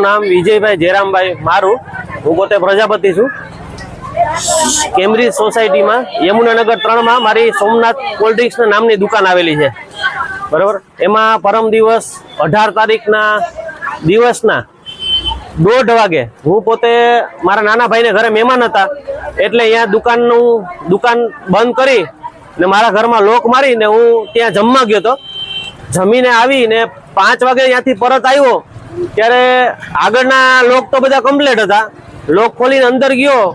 મારું નામ વિજયભાઈ જયરામભાઈ મારું. હું પોતે પ્રજાપતિ છું. કેમ્બ્રિજ સોસાયટીમાં, યમુનાનગર ત્રણમાં મારી સોમનાથ કોલ્ડ ડ્રિંક્સના નામની દુકાન આવેલી છે. બરાબર? એમાં પરમ દિવસ અઢાર તારીખના દિવસના દોઢ વાગે હું પોતે મારા નાના ભાઈને ઘરે મહેમાન હતા. એટલે અહીંયા દુકાનનું દુકાન બંધ કરી ને મારા ઘરમાં લોક મારીને હું ત્યાં જમવા ગયો હતો. જમીને આવીને પાંચ વાગે ત્યાંથી પરત આવ્યો. ત્યારે આગળના લોક તો બધા કમ્પ્લીટ હતા. લોક ખોલીને અંદર ગયો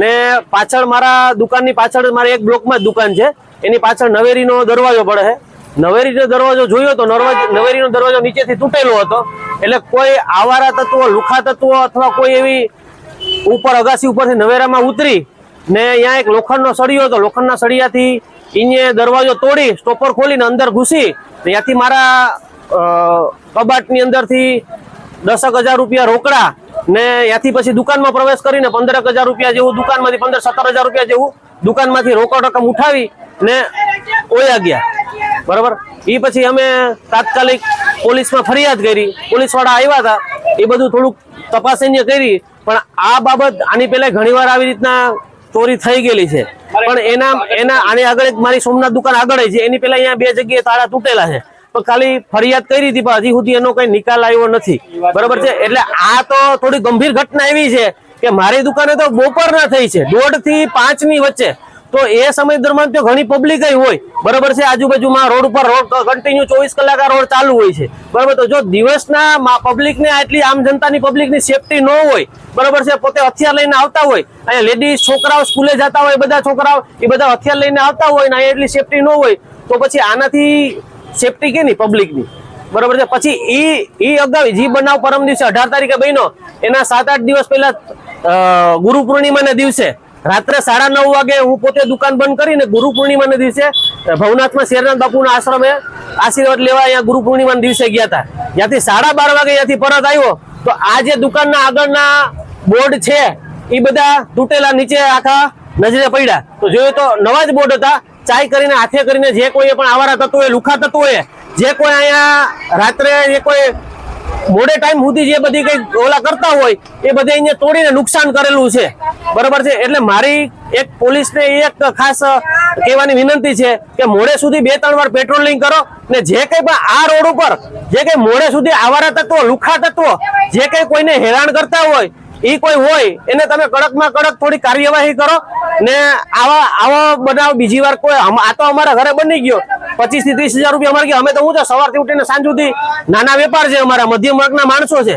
ને પાછળ મારા દુકાનની પાછળ મારે એક બ્લોકમાં જ દુકાન છે. એની પાછળ નવેરીનો દરવાજો પડે છે. નવેરીનો દરવાજો જોયો તો નવેરીનો દરવાજો નીચેથી તૂટેલો હતો. એટલે કોઈ આવારા તત્વો, લુખા તત્વો અથવા કોઈ એવી ઉપર અગાસી ઉપરથી નવેરામાં ઉતરી ને અહીંયા એક લોખંડનો સળિયો હતો. લોખંડના સળિયાથી ઈને દરવાજો તોડી સ્ટોપર ખોલીને અંદર ઘૂસી ત્યાંથી મારા કબાટની અંદરથી દસક હજાર રૂપિયા રોકડા ને ત્યાંથી પછી દુકાનમાં પ્રવેશ કરીને પંદરક હજાર રૂપિયા જેવું દુકાનમાંથી પંદર સત્તર હજાર રૂપિયા જેવું દુકાનમાંથી રોકડ રકમ ઉઠાવી ને ઓયા ગયા. બરાબર? એ પછી અમે તાત્કાલિક પોલીસમાં ફરિયાદ કરી. પોલીસવાળા આવ્યા હતા. એ બધું થોડુંક તપાસ કરી. પણ આ બાબત આની પહેલા ઘણીવાર આવી રીતના ચોરી થઈ ગયેલી છે. પણ એના એના આની આગળ એક મારી સોમનાથ દુકાન આગળ છે. એની પહેલા અહીંયા બે જગ્યાએ તાળા તૂટેલા છે. ખાલી ફરિયાદ કરી હતી પણ હજી સુધી એનો કઈ નિકાલ આવ્યો નથી. બરોબર છે? એટલે આ તો થોડી ગંભીર ઘટના એવી છે કે મારી દુકાને તો બપોરના થઈ છે દોઢથી પાંચની વચ્ચે. તો એ સમય દરમિયાન તો ઘણી પબ્લિક હોય. બરાબર છે? આજુબાજુમાં રોડ ઉપર રોડ કન્ટિન્યુ ચોવીસ કલાક રોડ ચાલુ હોય છે. બરાબર, તો જો દિવસના પબ્લિક ને આટલી આમ જનતાની પબ્લિકની સેફટી ન હોય, બરાબર છે? પોતે હથિયાર લઈને આવતા હોય. અહીંયા લેડીઝ છોકરાઓ સ્કૂલે જતા હોય, બધા છોકરાઓ એ બધા હથિયાર લઈને આવતા હોય ને અહીંયા એટલી સેફટી ન હોય. તો પછી આનાથી સેફટી કે નહીં? પબ્લિકની બરાબર છે? પછી એ એ અગાઉ, જે બનાવ પરમ દિવસે અઢાર તારીખે બન્યો, એના સાત આઠ દિવસ પહેલા ગુરુ પૂર્ણિમાના દિવસે રાત્રે સાડા નવ વાગે હું પોતે દુકાન બંધ કરીને ગુરુ પૂર્ણિમાના દિવસે ભવનાથમાં શેરનાથ બાપુના આશ્રમે આશીર્વાદ લેવા અહીંયા ગુરુ પૂર્ણિમાના દિવસે ગયા હતા. ત્યાંથી સાડા બાર વાગે ત્યાંથી પરત આવ્યો, તો આ જે દુકાનના આગળના બોર્ડ છે એ બધા તૂટેલા નીચે આખા નજરે પડ્યા. તો જોયું તો નવા જ બોર્ડ હતા ચાય કરીને, હાથે કરીને જે કોઈ પણ આવારા હોય લુખા તત્વોએ, જે કોઈ અહીંયા રાત્રે જે કોઈ મોડે ટાઈમ સુધી જે બધી કઈ ઓલા કરતા હોય, એ બધે અહીંયા તોડીને નુકસાન કરેલું છે. બરાબર છે? એટલે મારી એક પોલીસને એક ખાસ કહેવાની વિનંતી છે કે મોડે સુધી બે, ત્રણ વાર પેટ્રોલિંગ કરો ને જે કઈ પણ આ રોડ ઉપર, જે કઈ મોડે સુધી આવારા તત્વો, લુખા તત્વો, જે કઈ કોઈને હેરાન કરતા હોય એ કોઈ હોય, એને તમે કડકમાં કડક થોડી કાર્યવાહી કરો ને આવા આવા બનાવ બીજી વાર કોઈ આ તો અમારા ઘરે બની ગયો. પચીસથી ત્રીસ હજાર રૂપિયા અમારે અમે તો હું તો સવારથી ઉઠીને સાંજ સુધી નાના વેપાર છે અમારા, મધ્યમ વર્ગના માણસો છે.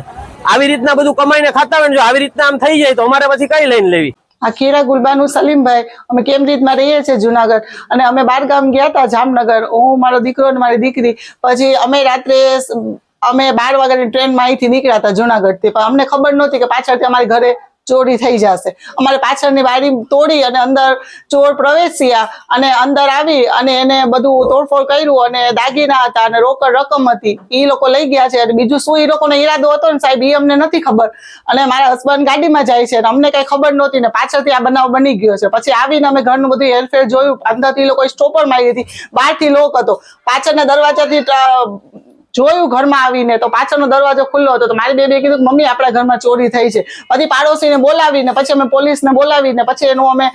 આવી રીતના બધું કમાઈને ખાતા હોય ને જો આવી રીતના આમ થઈ જાય તો અમારે પછી કઈ લઈને લેવી? આ ખેરા ગુલબાનું સલીમભાઈ, અમે કેમ રીતમાં રહીએ છીએ જુનાગઢ? અને અમે બાર ગામ ગયા હતા જામનગર. હું, મારો દીકરો અને મારી દીકરી. પછી અમે રાત્રે અમે બાર વાગ્યાની ટ્રેનમાં અહીંથી નીકળ્યા હતા જુનાગઢથી. પણ અમને ખબર નહોતી કે પાછળથી અમારી ઘરે ચોરી થઈ જશે. અમારે પાછળની બારી તોડી અને અંદર ચોર પ્રવેશ્યા અને અંદર આવી અને એને બધું તોડફોડ કર્યું અને દાગીના હતા અને રોકડ રકમ હતી. એ લોકો લઈ ગયા છે અને બીજું શું? એ લોકોનો ઈરાદો હતો ને સાહેબ એ અમને નથી ખબર. અને મારા હસબન્ડ ગાડીમાં જાય છે અને અમને કઈ ખબર નહોતી ને પાછળથી આ બનાવ બની ગયો છે. પછી આવીને અમે ઘરનું બધું હેરફેર જોયું. અંદરથી લોકોએ સ્ટોપર મારી હતી બહારથી લોક હતો. પાછળના દરવાજાથી જોયું ઘરમાં આવીને, તો પાછળનો દરવાજો ખુલ્લો હતો, તો મારી બેબીએ કીધું મમ્મી, આપણા ઘરમાં ચોરી થઈ છે. પછી પાડોશીને બોલાવીને, પછી અમે પોલીસને બોલાવીને, પછી એનું અમે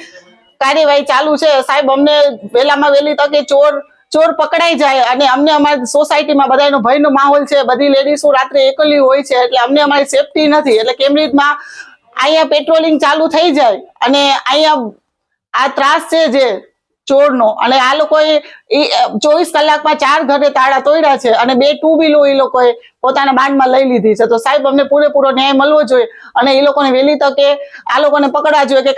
કાર્યવાહી ચાલુ છે. સાહેબ, અમને વહેલામાં વહેલી તકે ચોર ચોર પકડાઈ જાય અને અમને અમારી સોસાયટીમાં બધાનો ભયનો માહોલ છે. બધી લેડીઝો રાત્રે એકલી હોય છે, એટલે અમને અમારી સેફટી નથી. એટલે કેમ્બ્રિજમાં અહીંયા પેટ્રોલિંગ ચાલુ થઈ જાય અને અહીંયા આ ત્રાસ છે જે ચોરનો. અને આ લોકોએ ચોવીસ કલાકમાં ચાર ઘરે તાળા તોડ્યા છે અને બે ટુ વ્હીલો એ લોકોએ પોતાના બાંધમાં લઈ લીધી છે. તો સાહેબ, અમને પૂરેપૂરો ન્યાય મળવો જોઈએ અને એ લોકોને વહેલી તકે આ લોકોને પકડવા જોઈએ કે